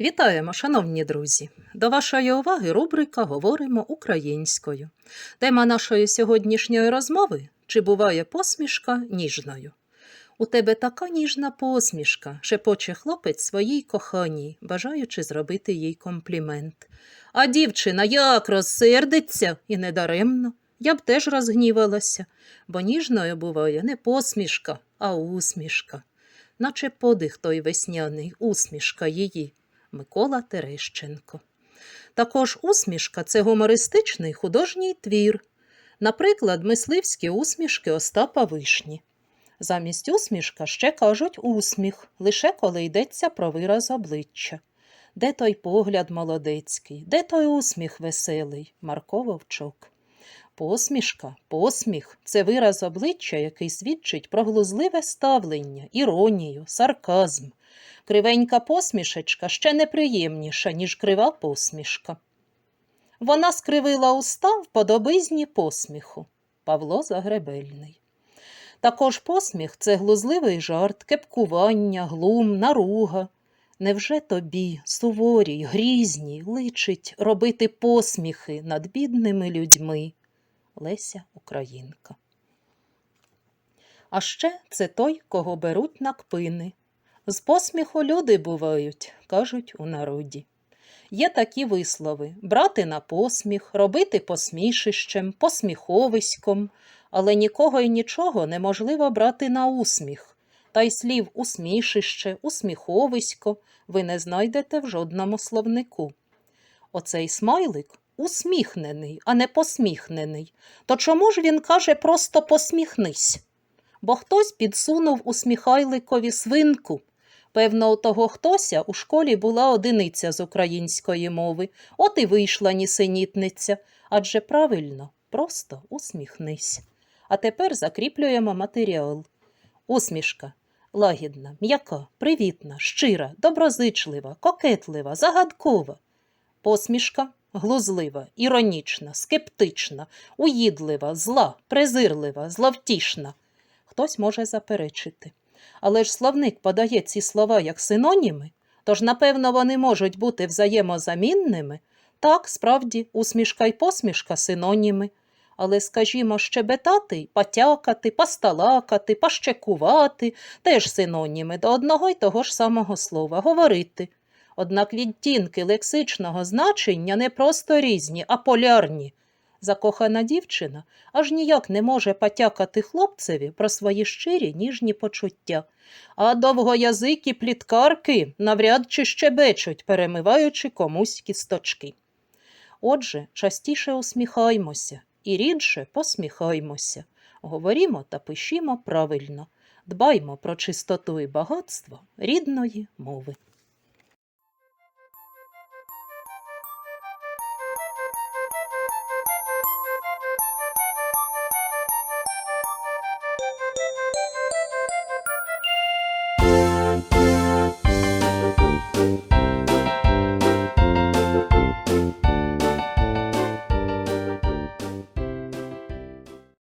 Вітаємо, шановні друзі! До вашої уваги рубрика Говоримо українською. Тема нашої сьогоднішньої розмови чи буває посмішка ніжною. У тебе така ніжна посмішка, шепоче хлопець своїй коханій, бажаючи зробити їй комплімент. А дівчина як розсердиться і недаремно. Я б теж розгнівалася, бо ніжною буває не посмішка, а усмішка. Наче подих той весняний, усмішка її. Микола Терещенко. Також усмішка це гумористичний художній твір, наприклад, мисливські усмішки Остапа Вишні. Замість усмішка ще кажуть усміх, лише коли йдеться про вираз обличчя. Де той погляд молодецький, де той усміх веселий, Марко Вовчок. Посмішка, посміх це вираз обличчя, який свідчить про глузливе ставлення, іронію, сарказм. Кривенька посмішечка ще неприємніша, ніж крива посмішка. Вона скривила уста в подобизні посміху. Павло Загребельний. Також посміх це глузливий жарт, кепкування, глум, наруга. Невже тобі, суворій, грізній, личить робити посміхи над бідними людьми? Леся Українка. А ще це той, кого беруть на кпини. З посміху люди бувають, кажуть у народі. Є такі вислови брати на посміх, робити посмішищем, посміховиськом, але нікого і нічого неможливо брати на усміх. Та й слів усмішище, усміховисько ви не знайдете в жодному словнику. Оцей смайлик усміхнений, а не посміхнений. То чому ж він каже просто посміхнись? Бо хтось підсунув усміхайликові свинку. Певно, у того хтося у школі була одиниця з української мови, от і вийшла нісенітниця. Адже правильно, просто усміхнись. А тепер закріплюємо матеріал. Усмішка лагідна, м'яка, привітна, щира, доброзичлива, кокетлива, загадкова. Посмішка глузлива, іронічна, скептична, уїдлива, зла, презирлива, зловтішна. Хтось може заперечити. Але ж словник подає ці слова як синоніми, тож, напевно, вони можуть бути взаємозамінними. Так, справді, усмішка й посмішка синоніми. Але, скажімо, щебетати, потякати, пасталакати, пащекувати теж синоніми до одного й того ж самого слова говорити. Однак відтінки лексичного значення не просто різні, а полярні. Закохана дівчина аж ніяк не може потякати хлопцеві про свої щирі ніжні почуття, а довгоязикі пліткарки навряд чи щебечуть, перемиваючи комусь кісточки. Отже, частіше усміхаймося і рідше посміхаймося. Говорімо та пишімо правильно, дбаймо про чистоту і багатство рідної мови. you